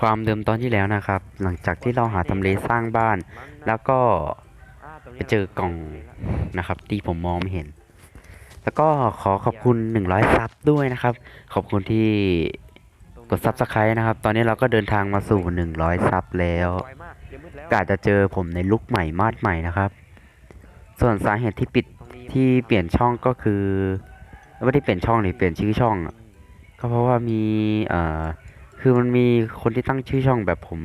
ความเดิมตอนที่แล้วนะครับ หลังจากที่เราหาทำเลสร้างบ้าน แล้วก็ไปเจอกล่องนะครับ ที่ผมมองไม่เห็น แล้วก็ขอขอบคุณ 100 ซับด้วยนะครับ ขอบคุณที่กดซับสไครต์นะครับ ตอนนี้เราก็เดินทางมาสู่ 100 ซับแล้วกเดี๋ยวมืดแล้วอาจจะเจอผมในลุคใหม่มาดใหม่นะครับ ส่วนสาเหตุที่ปิดที่เปลี่ยนช่องก็คือไม่ได้เปลี่ยนช่องหรือเปลี่ยนชื่อช่อง ก็เพราะว่ามีเอ่อ คือมันมีคนที่ตั้งชื่อช่องแบบผม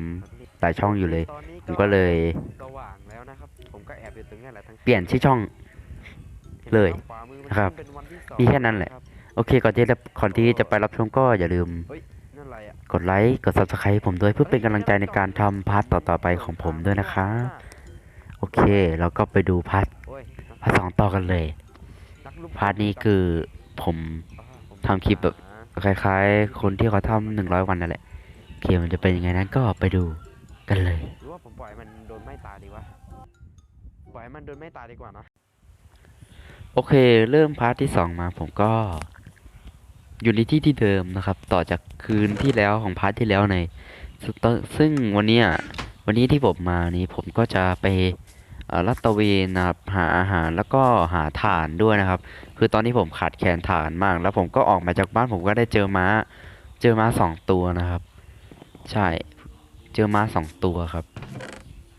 หลายช่องอยู่เลย ตอนนี้ผมก็เลย สว่างแล้วนะครับ ผมก็แอบอยู่ตรงเนี้แหละทั้งเปลี่ยนชื่อช่องห็นไหมเลยขวามือมันนะครับเป็นวันที่สองมีแค่นั้นแหละ รับโอเค ก่อนที่จะก่อนที่จะไปรับชมก็อย่าลืม นั่นอะไรอะกดไลค์กด subscribe ผมด้วยเพื่อเป็นกำลังใจในการทำพาร์ทต่อๆไปของผมด้วยนะครับโอเค เราก็ไปดูพาร์ทโอ้ยพาร์ทสองต่อกันเลย นักลุกพาร์ทนี้คือผมอ่าผมทำคลิปแบบ คล้ายๆ คนที่เขาทำหนึ่งร้อยวันนั่นแหละโอเคมันจะเป็นยังไงนั้นก็ไปดูกันเลย หรือว่าผมปล่อยมันโดนไหม้ตายดีวะ ปล่อยให้มันโดนไหม้ตายดีกว่านะ โอเค เริ่มพาร์ทที่สองมาผมก็ อยู่ในที่ที่เดิมนะครับ ต่อจากคืนที่แล้วของพาร์ทที่แล้วในซึ่งตอนซึ่งวันเนี้ยวันนี้ที่ผมมานี้ผมก็จะไปเอ่อ ลัดตระเวนนะครับหาอาหารแล้วก็หาถ่านด้วยนะครับ คือตอนนี้ผมขาดแคลนถ่านมาก แล้วผมก็ออกมาจากบ้านผมก็ได้เจอม้า เจอม้าสองตัวนะครับ ใช่เจอม้าสองตัวครับ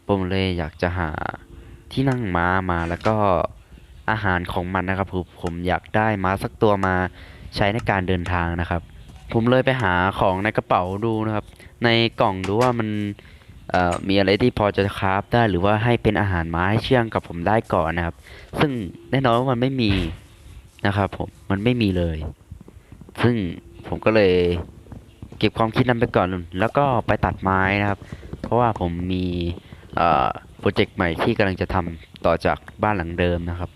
ผมเลยอยากจะหาที่นั่งม้ามาแล้วก็อาหารของมันนะครับผมผมอยากได้ม้าสักตัวมาใช้ในการเดินทางนะครับ ผมเลยไปหาของในกระเป๋าดูนะครับ ในกล่องดูว่ามัน มีอะไรที่พอจะคราฟได้หรือว่าให้เป็นอาหารม้าให้เชื่องกับผมได้ก่อนนะครับ ซึ่งแน่นอนว่ามันไม่มีนะครับผมมันไม่มีเลย ซึ่งผมก็เลยเก็บความคิดนั้นไปก่อน แล้วก็ไปตัดไม้นะครับ เพราะว่าผมมีโปรเจกต์ใหม่ที่กำลังจะทำต่อจากบ้านหลังเดิมนะครับ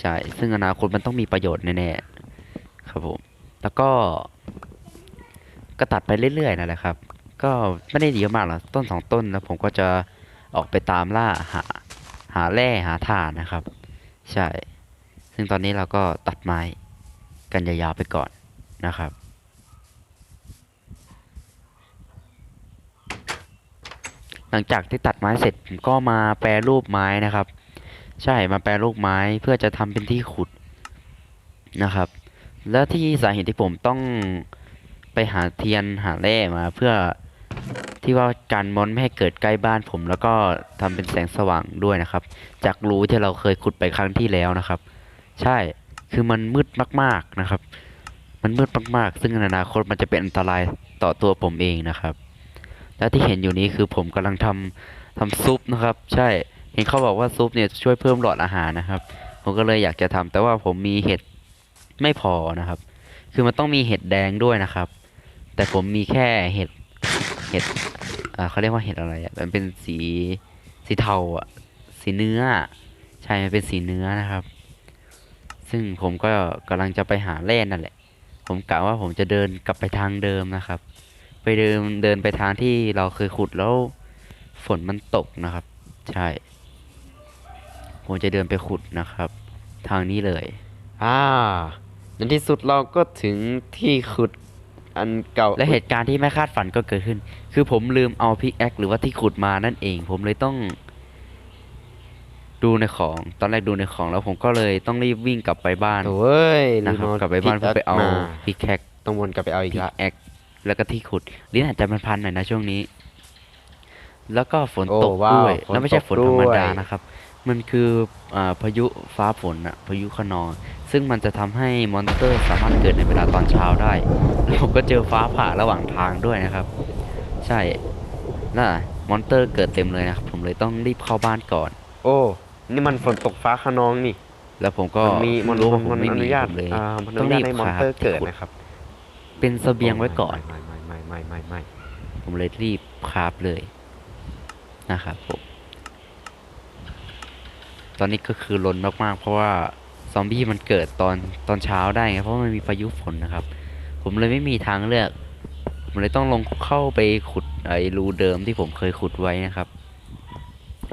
ใช่ซึ่งอนาคตมันต้องมีประโยชน์แน่ๆครับผมแล้วก็ก็ตัดไปเรื่อยๆนั่นแหละครับ ก็ไม่ได้เยอะมากหรอกต้นสองต้นแล้วผมก็จะออกไปตามล่าหาหาแร่หาถ่านนะครับ ใช่ ซึ่งตอนนี้เราก็ตัดไม้กันยาวๆไปก่อนนะครับ หลังจากที่ตัดไม้เสร็จผมก็มาแปรรูปไม้นะครับ ใช่มาแปรรูปไม้เพื่อจะทำเป็นที่ขุดนะครับ แล้วที่สาเหตุที่ผมต้องไปหาเทียนหาแร่มาเพื่อ ที่ว่าการมอนไม่ให้เกิดใกล้บ้านผม แล้วก็ทำเป็นแสงสว่างด้วยนะครับ จากรูที่เราเคยขุดไปครั้งที่แล้วนะครับ ใช่คือมันมืดมากๆนะครับ มันมืดมากๆ ซึ่งในอนาคตมันจะเป็นอันตรายต่อตัวผมเองนะครับ และที่เห็นอยู่นี้คือผมกำลังทำทำซุปนะครับ ใช่เห็นเขาบอกว่าซุปเนี่ยช่วยเพิ่มหลอดอาหารนะครับ ผมก็เลยอยากจะทำแต่ว่าผมมีเห็ดไม่พอนะครับ คือมันต้องมีเห็ดแดงด้วยนะครับ แต่ผมมีแค่เห็ด ห็ดอ่าเขาเรียกว่าเห็ดอะไรอะมันเป็นสีสีเทาอะสีเนื้อ ใช่มันเป็นสีเนื้อนะครับ ซึ่งผมก็กำลังจะไปหาแร่นั่นแหละ ผมกะว่าผมจะเดินกลับไปทางเดิมนะครับ ไปเดินเดินไปทางที่เราเคยขุดแล้วฝนมันตกนะครับ ใช่ ผมจะเดินไปขุดนะครับ ทางนี้เลย อ่าในที่สุดเราก็ถึงที่ขุด อันเก่าและเหตุการณ์ที่ไม่คาดฝันก็เกิดขึ้น คือผมลืมเอาพิกแอคหรือว่าที่ขุดมานั่นเอง ผมเลยต้อง ดูในของ ตอนแรกดูในของแล้วผมก็เลยต้องรีบวิ่งกลับไปบ้านโอ้ยนะครับลืมกลับไปบ้านเพื่อไปเอามาพิกแอคต้องวนกลับไปเอาอีกพิกละแอคแล้วก็ที่ขุดลิ้นอาจจะมันพันหน่อยนะช่วงนี้ แล้วก็ฝนโอ้ตกว้าวด้วยฝนแล้วไม่ใช่ตกฝนธรรมดาด้วยนะครับ มันคืออาพายุฟ้าฝนอะพายุคะนองซึ่งมันจะทำให้มอนสเตอร์สามารถเกิดในเวลาตอนเช้าได้แล้วผมก็เจอฟ้าผ่าระหว่างทางด้วยนะครับ ใช่น่ะมอนสเตอร์เกิดเต็มเลยนะครับ ผมเลยต้องรีบเข้าบ้านก่อน โอ้นี่มันฝนตกฟ้าคะนองนี่ แล้วผมก็มันมีมันรู้ว่าผมมันไม่อมีนุญาตผมเลยอ่ามันอต้องนุรีญาตบให้มอนคาสเตอร์ที่เกิดขุดนะครับ เป็นเสบียงไว้ก่อนไม่ไม่ไม่ไม่ไม่ไม่ไม่ผมเลยรีบคราฟเลยนะครับผม ตอนนี้ก็คือลนมากๆ เพราะว่าซอมบี้มันเกิดตอนตอนเช้าได้ไงเพราะมันมีพายุฝนนะครับ ผมเลยไม่มีทางเลือก ผมเลยต้องลงเข้าไปขุดไอ้รูเดิมที่ผมเคยขุดไว้นะครับ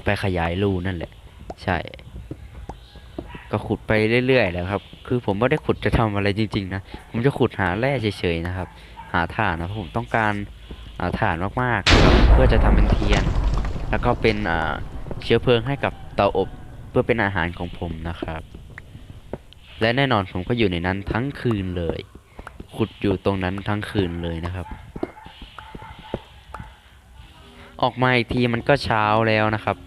ไปขยายรูนั่นแหละ ใช่ ก็ขุดไปเรื่อยๆแล้วครับ คือผมไม่ได้ขุดจะทำอะไรจริงๆนะผมจะขุดหาแร่เฉยๆนะครับ หาถ่านนะเพราะผมต้องการอาถ่านมากๆ เพื่อจะทำเป็นเทียน แล้วก็เป็นเชื้อเพลิงให้กับเตาอบ เพื่อเป็นอาหารของผมนะครับ และแน่นอนผมก็อยู่ในนั้นทั้งคืนเลย ขุดอยู่ตรงนั้นทั้งคืนเลยนะครับ ออกมาอีกทีมันก็เช้าแล้วนะครับ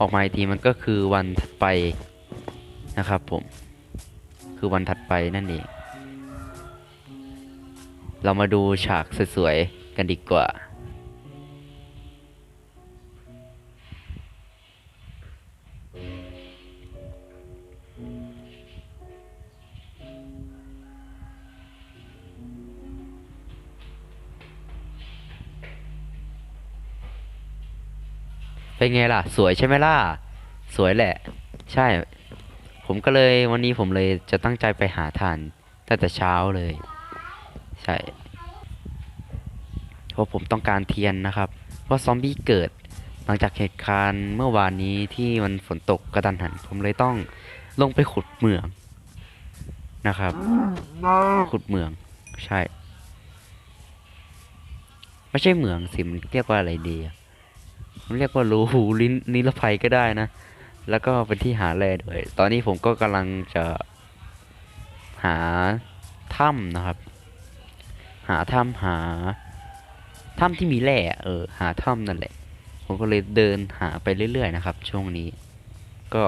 ออกมาอีกทีมันก็คือวันถัดไปนะครับ ผม คือวันถัดไปนั่นเองเรามาดูฉากสวยๆกันดีกว่า เป็นไงล่ะ สวยใช่ไหมล่ะ สวยแหละ ใช่ ผมก็เลยวันนี้ผมเลยจะตั้งใจไปหาทานตั้งแต่เช้าเลย ใช่เพราะผมต้องการเทียนนะครับ เพราะซอมบี้เกิดหลังจากเหตุการณ์เมื่อวานนี้ที่มันฝนตกกระทันหัน ผมเลยต้องลงไปขุดเหมืองนะครับ ขุดเหมือง ใช่ ไม่ใช่เหมืองสิมันเรียกว่าอะไรดีอะมัน เรียกว่ารูหูลิ้นนิรภัยก็ได้นะ แล้วก็เป็นที่หาแร่ด้วย ตอนนี้ผมก็กำลังจะหาถ้ำนะครับ หาถ้ำหาถ้ำที่มีแร่เออ หาถ้ำนั่นแหละ ผมก็เลยเดินหาไปเรื่อยๆนะครับ ช่วงนี้ ก็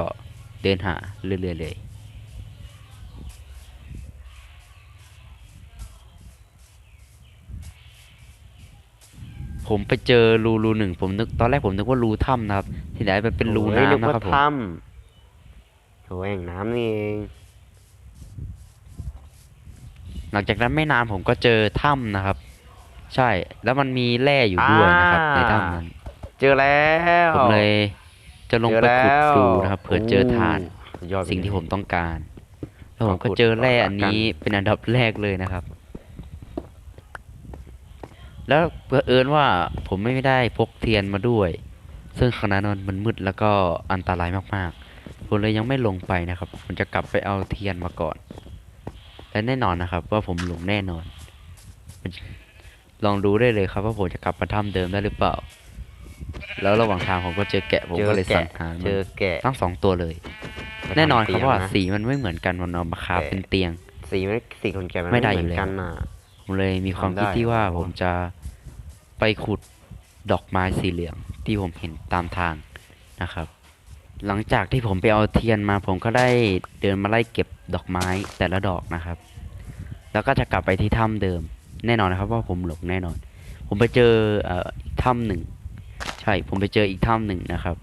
เดินหาเรื่อยๆเลย ผมไปเจอรูรูหนึ่งผมนึกตอนแรกผมนึกว่ารูถ้ำนะครับ ที่ไหนมันเป็นรูโอ้ยน้ำนะครับผมถ้ำโถแอ่งน้ำนี่เองหลังจากนั้นไม่นานผมก็เจอถ้ำนะครับ ใช่ แล้วมันมีแร่อยู่ด้วยนะครับในถ้ำนั้น เจอแล้วผมเลย จะลงเจอไปแล้ขุดวดูนะครับเผื่อเจอทานโอ้ยอดไปสิ่งที่เลยผมต้องการ แล้วผมขก็อขุดเจอแร่ก่อนอันนี้ละกันเป็นอันดับแรกเลยนะครับ แล้วเผอิญว่าผมไม่ได้พกเทียนมาด้วย ซึ่งขณะนั้นมันมืดแล้วก็อันตรายมากๆ ผมเลยยังไม่ลงไปนะครับ ผมจะกลับไปเอาเทียนมาก่อน และแน่นอนนะครับ ว่าผมหลงแน่นอน ลองดูได้เลยครับว่าผมจะกลับมาถ้ำเดิมได้หรือเปล่า แล้วระหว่างทางผมก็เจอแกะผมเจอก็เลยสั่งแกะหาเจมันอแกะทั้งสองตัวเลยไปทำแน่นอนครับเตียงว่านะสีมันไม่เหมือนกันมันเอามาคาบแกะเป็นเตียง สีมันสีคนแก่มันไม่ได้เหอยู่มือนแล้วกันน่ะผมเลยมีความทำได้คิดที่ว่าเหรอผมจะ ไปขุดดอกไม้สีเหลืองที่ผมเห็นตามทางนะครับ หลังจากที่ผมไปเอาเทียนมาผมก็ได้เดินมาไล่เก็บดอกไม้แต่ละดอกนะครับ แล้วก็จะกลับไปที่ถ้ำเดิมแน่นอนนะครับว่าผมหลงแน่นอน ผมไปเจอเอ่ออีกถ้ำหนึ่งใช่ผมไปเจออีกถ้ำหนึ่งนะครับ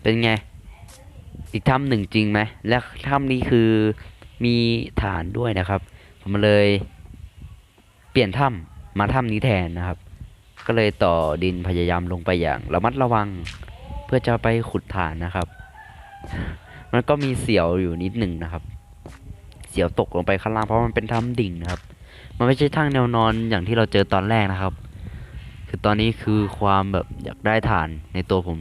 เป็นไงอีกถ้ำหนึ่งจริงไหมและถ้ำนี้คือมีฐานด้วยนะครับ ผมเลยเปลี่ยนถ้ำมาถ้ำนี้แทนนะครับ ก็เลยต่อดินพยายามลงไปอย่างระมัดระวัง เพื่อจะไปขุดฐานนะครับ มันก็มีเสียวอยู่นิดหนึ่งนะครับ เสียวตกลงไปข้างล่างเพราะมันเป็นถ้ำดิ่งนะครับ มันไม่ใช่ทางแนวนอนอย่างที่เราเจอตอนแรกนะครับ คือตอนนี้คือความแบบอยากได้ฐานในตัวผม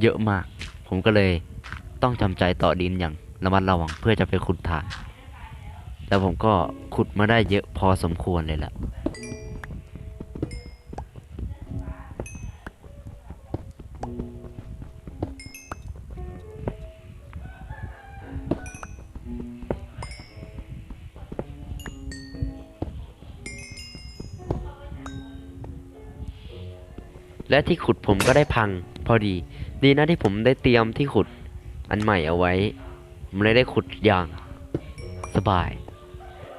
เยอะมาก ผมก็เลยต้องจำใจต่อดินอย่างระมัดระวังเพื่อจะไปขุดฐาน แล้วผมก็ขุดมาได้เยอะพอสมควรเลยล่ะ และที่ขุดผมก็ได้พัง พอดี ดีนะที่ผมได้เตรียมที่ขุดอันใหม่เอาไว้ ผมเลยได้ขุดอย่างสบาย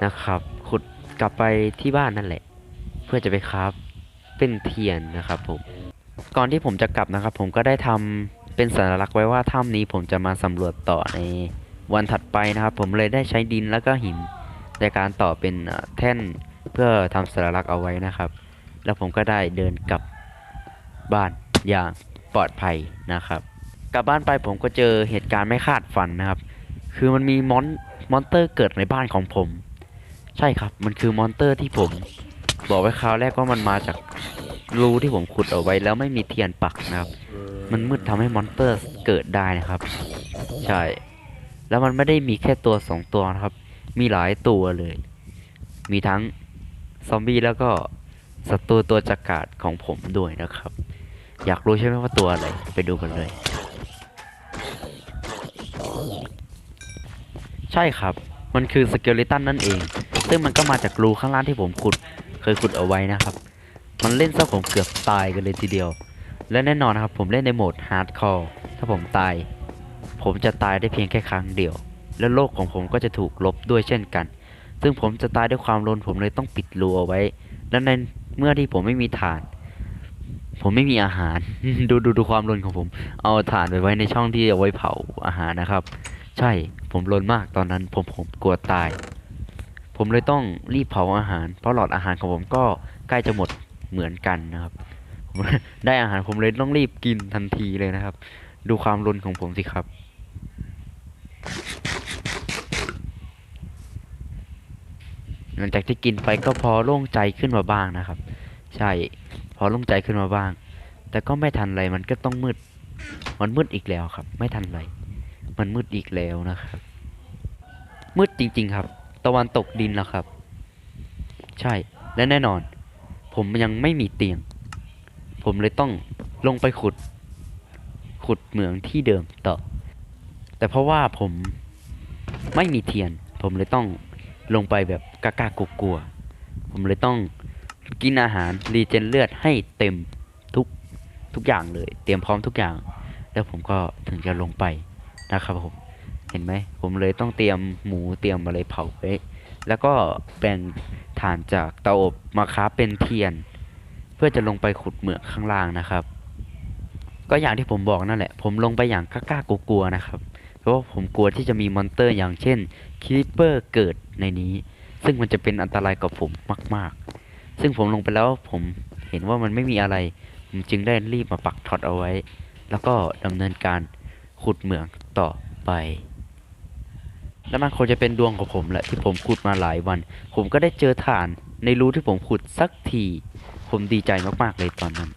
นะครับ ขุดกลับไปที่บ้านนั่นแหละ เพื่อจะไปคราฟเป็นเทียนนะครับผม ก่อนที่ผมจะกลับนะครับ ผมก็ได้ทำเป็นสัญลักษณ์ไว้ว่าถ้ำนี้ผมจะมาสำรวจต่อในวันถัดไปนะครับ ผมเลยได้ใช้ดินแล้วก็หินในการต่อเป็นแท่นเพื่อทำสัญลักษณ์เอาไว้นะครับ แล้วผมก็ได้เดินกลับ บ้านอย่างปลอดภัยนะครับ กลับบ้านไปผมก็เจอเหตุการณ์ไม่คาดฝันนะครับ คือมันมีมอนมอนเตอร์เกิดในบ้านของผม ใช่ครับมันคือมอนเตอร์ที่ผม บอกไว้คราวแรกว่ามันมาจากรูที่ผมขุดเอาไว้แล้วไม่มีเทียนปักนะครับ มันมืดทำให้มอนเตอร์เกิดได้นะครับ ใช่ แล้วมันไม่ได้มีแค่ตัวสองตัวนะครับ มีหลายตัวเลย มีทั้งซอมบี้แล้วก็ศัตรูตัวจักราดของผมด้วยนะครับ อยากรู้ใช่ไหมว่าตัวอะไร ไปดูกันเลย ใช่ครับ มันคือสเกลิตันนั่นเอง ซึ่งมันก็มาจากรูข้างล่างที่ผมขุด เคยขุดเอาไว้นะครับ มันเล่นซะผมเกือบตายกันเลยทีเดียว และแน่นอนนะครับ ผมเล่นในโหมดฮาร์ดคอร์ถ้าผมตาย ผมจะตายได้เพียงแค่ครั้งเดียว และโลกของผมก็จะถูกลบด้วยเช่นกัน ซึ่งผมจะตายด้วยความรนผมเลยต้องปิดรูเอาไว้ และในเมื่อที่ผมไม่มีฐาน ผมไม่มีอาหาร ดูดูดูความรนของผม เอาถ่านไปไว้ในช่องที่เอาไว้เผาอาหารนะครับ ใช่ผมรนมากตอนนั้น ผมผมกลัวตาย ผมเลยต้องรีบเผาอาหาร เพราะหลอดอาหารของผมก็ใกล้จะหมดเหมือนกันนะครับผมได้อาหารผมเลยต้องรีบกินทันทีเลยนะครับ ดูความรนของผมสิครับหลังจากที่กินไปก็พอโล่งใจขึ้นมาบ้างนะครับ ใช่ พอโล่งใจขึ้นมาบ้าง แต่ก็ไม่ทันไรมันก็ต้องมืด มันมืดอีกแล้วครับ ไม่ทันไร มันมืดอีกแล้วนะครับ มืดจริง ๆ ครับ ตะวันตกดินแล้วครับ ใช่ และแน่นอน ผมยังไม่มีเตียง ผมเลยต้องลงไปขุด ขุดเหมืองที่เดิมต่อ แต่เพราะว่าผมไม่มีเทียน ผมเลยต้องลงไปแบบกล้าๆกลัวๆผมเลยต้อง กินอาหารรีเจนเลือดให้เต็มทุกทุกอย่างเลย เตรียมพร้อมทุกอย่าง แล้วผมก็ถึงจะลงไปนะครับผมเห็นไหมผมเลยต้องเตรียมหมูเตรียมอะไรเผาไว้แล้วก็แบ่งถ่านจากเตาอบมาค้าเป็นเทียน เพื่อจะลงไปขุดเหมืองข้างล่างนะครับ ก็อย่างที่ผมบอกนั่นแหละ ผมลงไปอย่างกล้ากลัวๆนะครับ เพราะว่าผมกลัวที่จะมีมอนเตอร์อย่างเช่นคิปเปอร์เกิดในนี้ ซึ่งมันจะเป็นอันตรายกับผมมาก ๆ ซึ่งผมลงไปแล้วผมเห็นว่ามันไม่มีอะไร ผมจึงได้รีบมาปักท็อตเอาไว้ แล้วก็ดำเนินการขุดเหมืองต่อไป และมันคงจะเป็นดวงของผมแหละที่ผมขุดมาหลายวัน ผมก็ได้เจอฐานในรูที่ผมขุดสักที ผมดีใจมากๆเลยตอนนั้น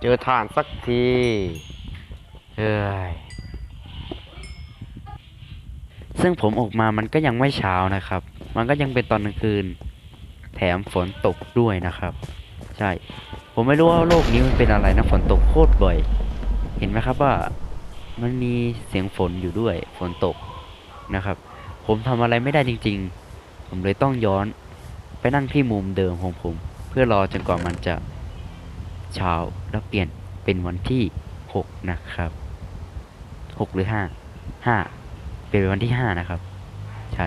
เจอฐานสักที เฮ้ย ซึ่งผมออกมามันก็ยังไม่เช้านะครับ มันก็ยังเป็นตอนกลางคืน แถมฝนตกด้วยนะครับ ใช่ ผมไม่รู้ว่าโลกนี้มันเป็นอะไรนะฝนตกโคตรบ่อย เห็นไหมครับว่ามันมีเสียงฝนอยู่ด้วย ฝนตกนะครับ ผมทำอะไรไม่ได้จริง ๆ ผมเลยต้องย้อนไปนั่งที่มุมเดิมของผม เพื่อรอจนกว่ามันจะเช้าแล้วเปลี่ยนเป็นวันที่หกนะครับหกหรือ 5 5 ห้าห้าเป็นวันที่ห้านะครับ ใช่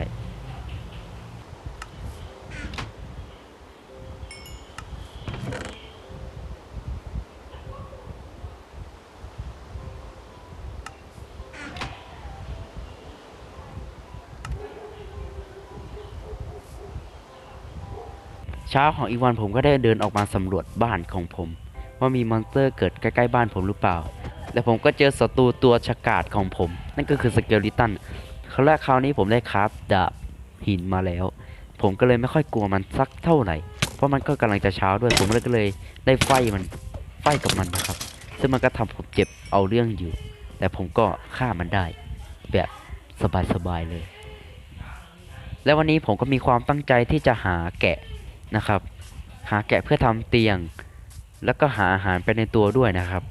เช้าของอีกวันผมก็ได้เดินออกมาสำรวจบ้านของผม ว่ามีมอนสเตอร์เกิดใกล้ ๆ บ้านผมหรือเปล่า และผมก็เจอศัตรูตัวฉกาจของผม นั่นก็คือสเกลิตันครั้งแรกคราวนี้ผมได้คราฟดาบหินมาแล้ว ผมก็เลยไม่ค่อยกลัวมันสักเท่าไหร่ เพราะมันก็กำลังจะเช้าด้วย ผมเลยก็เลยได้ไฟมันไฟกับมันนะครับ ซึ่งมันก็ทำผมเจ็บเอาเรื่องอยู่ แต่ผมก็ฆ่ามันได้ แบบสบายๆเลย และวันนี้ผมก็มีความตั้งใจที่จะหาแกะนะครับ หาแกะเพื่อทำเตียง แล้วก็หาอาหารไปในตัวด้วยนะครับ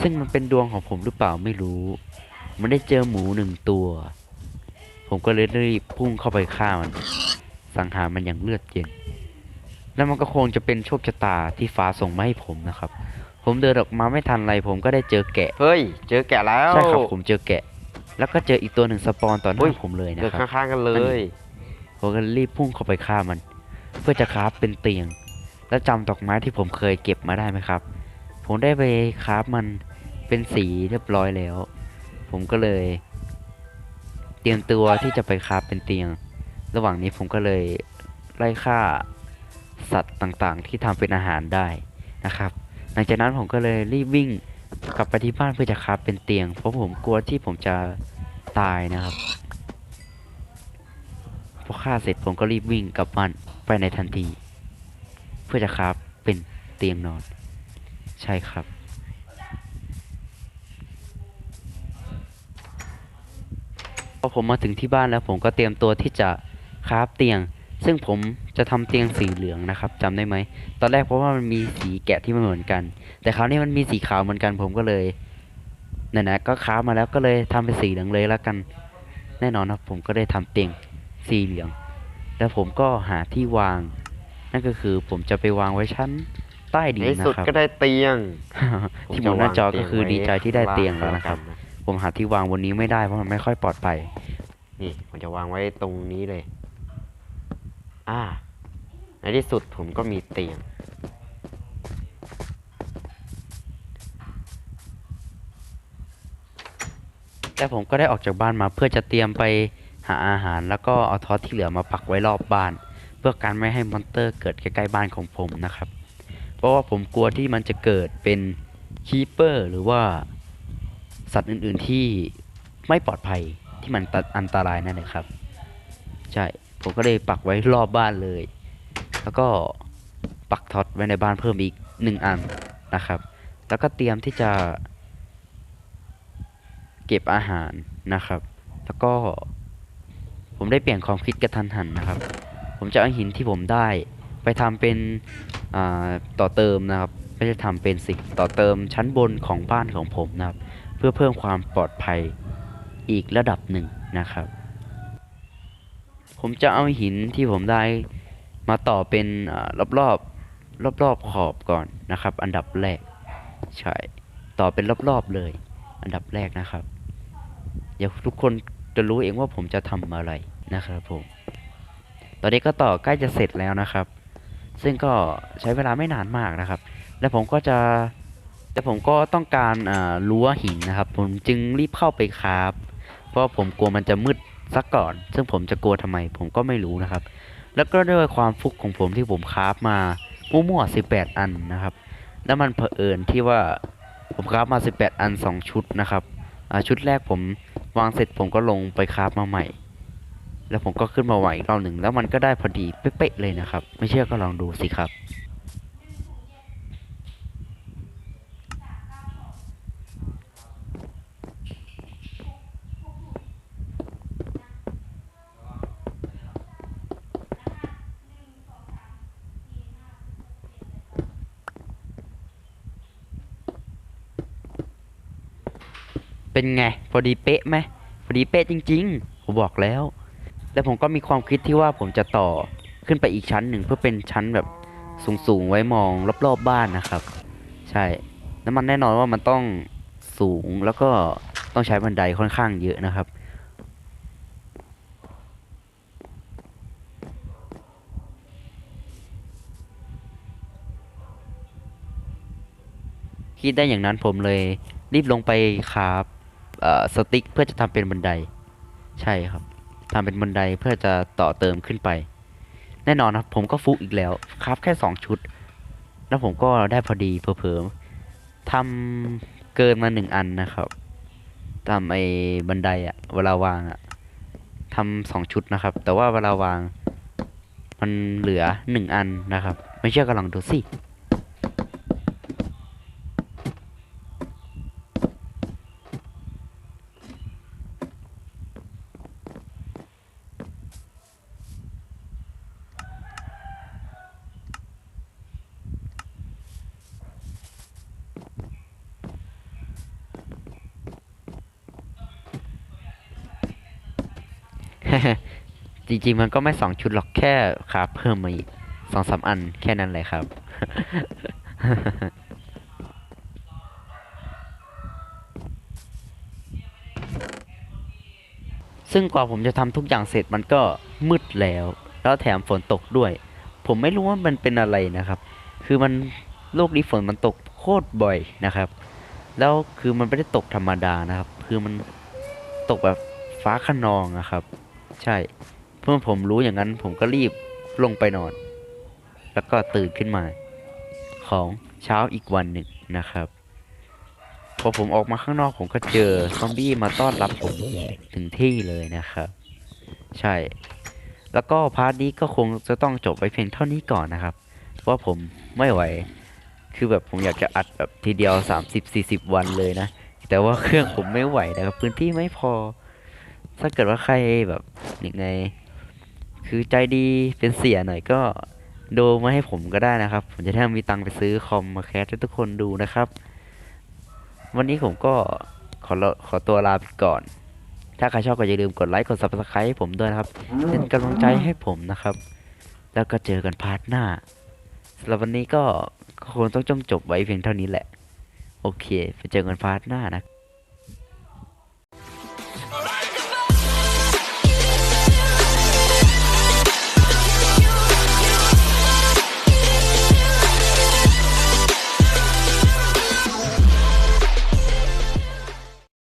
ซึ่งมันเป็นดวงของผมหรือเปล่าไม่รู้ มันได้เจอหมูหนึ่งตัว ผมก็เลยรีบพุ่งเข้าไปฆ่ามัน สังหารมันอย่างเลือดเย็น แล้วมันก็คงจะเป็นโชคชะตาที่ฟ้าส่งมาให้ผมนะครับ ผมเดินออกมาไม่ทันไรผมก็ได้เจอแกะ เฮ้ย เจอแกะแล้ว ใช่ครับผมเจอแกะ แล้วก็เจออีกตัวหนึ่งสปอนต่อหอุ๊น้ายผมเลยนะเกิดครับข้างๆกันเลย ผมก็รีบพุ่งเข้าไปฆ่ามัน เพื่อจะคราฟเป็นเตียง แล้วจำดอกไม้ที่ผมเคยเก็บมาได้ไหมครับ ผมได้ไปคราฟมันเป็นสีเรียบร้อยแล้ว ผมก็เลย เตรียมตัวที่จะไปคราฟเป็นเตียง ระหว่างนี้ผมก็เลยไล่ฆ่าสัตว์ต่างๆ ที่ทำเป็นอาหารได้นะครับ หลังจากนั้นผมก็เลยรีบวิ่งกลับไปที่บ้านเพื่อจะคราฟเป็นเตียง เพราะผมกลัวที่ผมจะตายนะครับพอฆ่าเสร็จผมก็รีบวิ่งกลับบ้านไปในทันที เพื่อจะคราฟเป็นเตียงนอน ใช่ครับ พอผมมาถึงที่บ้านแล้วผมก็เตรียมตัวที่จะคราฟเตียง ซึ่งผมจะทำเตียงสีเหลืองนะครับจำได้ไหม ตอนแรกเพราะว่ามันมีสีแกะที่ไม่เหมือนกัน แต่คราวนี้มันมีสีขาวเหมือนกัน ผมก็เลยนั่นนะก็คราฟมาแล้วก็เลยทำเป็นสีเหลืองเลยแล้วกัน แน่นอนครับผมก็ได้ทำเตียงสีเหลือง แล้วผมก็หาที่วาง นั่นก็คือผมจะไปวางไว้ชั้น ใต้ดิในนที่นะสุดครับ ก็ได้เตียง ที่หมุนหน้าจอผมจะวงก็คือเตียงไว้ดีใจที่ได้เตียงแล้วข้านะครับงล่างผมหาที่วางบนนี้ไม่ได้เพราะมันไม่ค่อยปลอดภัย นี่ผมจะวางไว้ตรงนี้เลย อ่า ในที่สุดผมก็มีเตียงแต่ผมก็ได้ออกจากบ้านมาเพื่อจะเตรียมไปหาอาหาร แล้วก็เอาทอสที่เหลือมาปักไว้รอบบ้าน เพื่อการไม่ให้มอนเตอร์เกิดใกล้ๆบ้านของผมนะครับ เพราะว่าผมกลัวที่มันจะเกิดเป็นคีเปอร์หรือว่าสัตว์อื่นๆที่ไม่ปลอดภัยที่มันอันตรายนั่นเองครับ ใช่ ผมก็เลยปักไว้รอบบ้านเลย แล้วก็ปักท็อตไว้ในบ้านเพิ่มอีกหนึ่งอันนะครับ แล้วก็เตรียมที่จะ เก็บอาหารนะครับ แล้วก็ ผมได้เปลี่ยนความคิดกระทันหันนะครับ ผมจะเอาหินที่ผมได้ไปทำเป็น ต่อเติมนะครับไม่ได้ทำเป็นสิ่งต่อเติมชั้นบนของบ้านของผมนะครับ เพื่อเพิ่มความปลอดภัยอีกระดับหนึ่งนะครับ ผมจะเอาหินที่ผมได้มาต่อเป็นอารอบรอบรอบขอบก่อนนะครับ อันดับแรกใช่ต่อเป็นรอบๆเลย อันดับแรกนะครับ เดี๋ยวทุกคนจะรู้เองว่าผมจะทำอะไรนะครับผม ตอนนี้ก็ต่อใกล้จะเสร็จแล้วนะครับ ซึ่งก็ใช้เวลาไม่นานมากนะครับ และผมก็จะแต่ผมก็ต้องการอ่ารั้วหินนะครับ ผมจึงรีบเข้าไปคราฟเพราะผมกลัวมันจะมืดซะก่อน ซึ่งผมจะกลัวทำไม ผมก็ไม่รู้นะครับ แล้วก็ด้วยความฟุกของผมที่ผมคราฟมามั่วๆ18อันนะครับ แล้วมันเผอิญที่ว่าผมคราฟมา 18 อัน 2 ชุดนะครับชุดแรกผมวางเสร็จผมก็ลงไปคราฟมาใหม่ แล้วผมก็ขึ้นมาไหวอีกรอบหนึ่งแล้วมันก็ได้พอดีเป๊ะเลยนะครับ ไม่เชื่อก็ลองดูสิครับเป็นไง พอดีเป๊ะไหมพอดีเป๊ะจริงๆ ผมบอกแล้ว แล้วผมก็มีความคิดที่ว่าผมจะต่อขึ้นไปอีกชั้นหนึ่งเพื่อเป็นชั้นแบบสูงๆไว้มองรอบๆบบ้านนะครับ ใช่แล้วมันแน่นอนว่ามันต้องสูงแล้วก็ต้องใช้บันไดค่อนข้างเยอะนะครับ คิดได้อย่างนั้นผมเลยรีบลงไปคราฟเอ่อสติ๊กเพื่อจะทำเป็นบันได ใช่ครับ ทำเป็นบันไดเพื่อจะต่อเติมขึ้นไป แน่นอนครับ ผมก็ฟุกอีกแล้วคราฟแค่สองชุด แล้วผมก็ได้พอดีเผลอๆทำเกินมาหนึ่งอันนะครับทำไอ้บันไดอะเวลาวางอะทำสองชุดนะครับ แต่ว่าเวลาวางมันเหลือหนึ่งอันนะครับ ไม่เชื่อก็ลองดูสิ จริงๆมันก็ไม่สองชุดหรอกแค่ครับเพิ่มมาอีกสองสามอันแค่นั้นเลยครับ ซึ่งกว่าผมจะทำทุกอย่างเสร็จมันก็มืดแล้ว แล้วแถมฝนตกด้วย ผมไม่รู้ว่ามันเป็นอะไรนะครับ คือมันโลกนี้ฝนมันตกโคตรบ่อยนะครับ แล้วคือมันไม่ได้ตกธรรมดานะครับ คือมันตกแบบฟ้าขนองนะครับ ใช่เพื่อผมรู้อย่างนั้น ผมก็รีบลงไปนอน แล้วก็ตื่นขึ้นมา ของเช้าอีกวันหนึ่งนะครับ พอผมออกมาข้างนอกผมก็เจอซอมบี้มาต้อนรับผมถึงที่เลยนะครับ ใช่ แล้วก็พาร์ทนี้ก็คงจะต้องจบไปเพียงเท่านี้ก่อนนะครับเพราะผมไม่ไหว คือแบบผมอยากจะอัดแบบทีเดียว 30-40 วันเลยนะ แต่ว่าเครื่องผมไม่ไหวนะครับ พื้นที่ไม่พอ ถ้าเกิดว่าใครแบบยังไง คือใจดีเป็นเสียหน่อยก็โดมาให้ผมก็ได้นะครับ ผมจะได้มีตังค์ไปซื้อคอมมาแคสให้ทุกคนดูนะครับ วันนี้ผมก็ขอขอตัวลาไปก่อน ถ้าใครชอบก็อย่าลืมกดไลค์กด subscribe ให้ผมด้วยนะครับ เป็นกำลังใจให้ผมนะครับ แล้วก็เจอกันพาร์ทหน้าสำหรับวันนี้ก็คงต้องจจบไว้เพียงเท่านี้แหละ โอเค ไปเจอกันพาร์ทหน้านะ